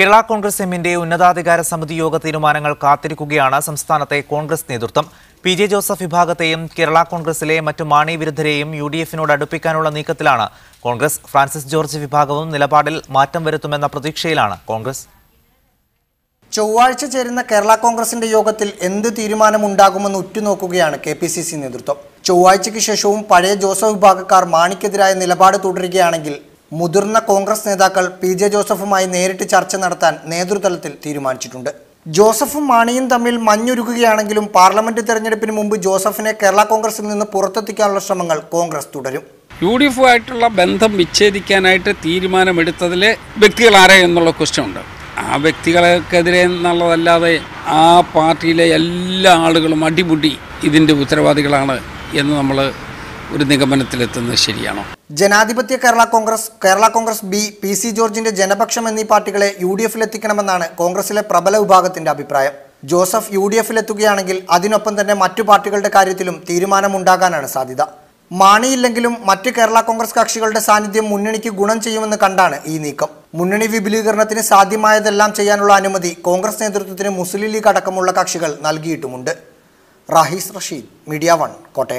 കേരള കോൺഗ്രസ് എമ്മിന്റെ ഉന്നതാധികാര സമിതി യോഗ തീരുമാനങ്ങൾ കാത്തിരിക്കുകയാണ് സംസ്ഥാനത്തെ കോൺഗ്രസ് നേതൃത്വം. പി ജെ ജോസഫ് വിഭാഗത്തെയും കേരള കോൺഗ്രസിലെ മറ്റു മാണി വിരുദ്ധരെയും യു ഡി എഫിനോട് അടുപ്പിക്കാനുള്ള നീക്കത്തിലാണ്. കോൺഗ്രസ് ഫ്രാൻസിസ് ജോർജ് വിഭാഗവും നിലപാടിൽ മാറ്റം വരുത്തുമെന്ന പ്രതീക്ഷയിലാണ് കോൺഗ്രസ്. ചൊവ്വാഴ്ച ചേരുന്ന കേരള കോൺഗ്രസിന്റെ യോഗത്തിൽ എന്ത് തീരുമാനമുണ്ടാകുമെന്ന് ഉറ്റുനോക്കുകയാണ് കെ പി സി സി നേതൃത്വം. ചൊവ്വാഴ്ചയ്ക്ക് ശേഷവും പഴയ ജോസഫ് വിഭാഗക്കാർ മാണിക്കെതിരായ നിലപാട് തുടരുകയാണെങ്കിൽ മുതിർന്ന കോൺഗ്രസ് നേതാക്കൾ പി ജെ ജോസഫുമായി നേരിട്ട് ചർച്ച നടത്താൻ നേതൃതലത്തിൽ തീരുമാനിച്ചിട്ടുണ്ട്. ജോസഫും മാണിയും തമ്മിൽ മഞ്ഞുരുകുകയാണെങ്കിലും പാർലമെന്റ് തെരഞ്ഞെടുപ്പിന് മുമ്പ് ജോസഫിനെ കേരള കോൺഗ്രസിൽ നിന്ന് പുറത്തെത്തിക്കാനുള്ള ശ്രമങ്ങൾ കോൺഗ്രസ് തുടരും. യു ഡി എഫുമായിട്ടുള്ള ബന്ധം വിച്ഛേദിക്കാനായിട്ട് തീരുമാനമെടുത്തതിൽ വ്യക്തികൾ ആരെ എന്നുള്ള ക്വസ്റ്റ്യൻ ഉണ്ട്. ആ വ്യക്തികൾക്കെതിരെ എന്നുള്ളതല്ലാതെ ആ പാർട്ടിയിലെ എല്ലാ ആളുകളും അടിമുടി ഇതിന്റെ ഉത്തരവാദികളാണ് എന്ന് നമ്മൾ ഒരു നിഗമനത്തിലെത്തുന്നത് ശരിയാണോ? Janadhipathya Kerala Congress Kerala Congress B P C ജോർജിന്റെ ജനപക്ഷം എന്നീ പാർട്ടികളെ യു ഡി എഫിൽ എത്തിക്കണമെന്നാണ് കോൺഗ്രസിലെ പ്രബല വിഭാഗത്തിന്റെ അഭിപ്രായം. ജോസഫ് യു ഡി എഫിൽ എത്തുകയാണെങ്കിൽ അതിനൊപ്പം തന്നെ മറ്റു പാർട്ടികളുടെ കാര്യത്തിലും തീരുമാനമുണ്ടാകാനാണ് സാധ്യത. മാണിയില്ലെങ്കിലും മറ്റ് കേരള കോൺഗ്രസ് കക്ഷികളുടെ സാന്നിധ്യം മുന്നണിക്ക് ഗുണം ചെയ്യുമെന്ന് കണ്ടാണ് ഈ നീക്കം. മുന്നണി വിപുലീകരണത്തിന് സാധ്യമായതെല്ലാം ചെയ്യാനുള്ള അനുമതി കോൺഗ്രസ് നേതൃത്വത്തിന് മുസ്ലിം ലീഗ് അടക്കമുള്ള കക്ഷികൾ നൽകിയിട്ടുമുണ്ട്. Rahis Rasheed media one Kottayam.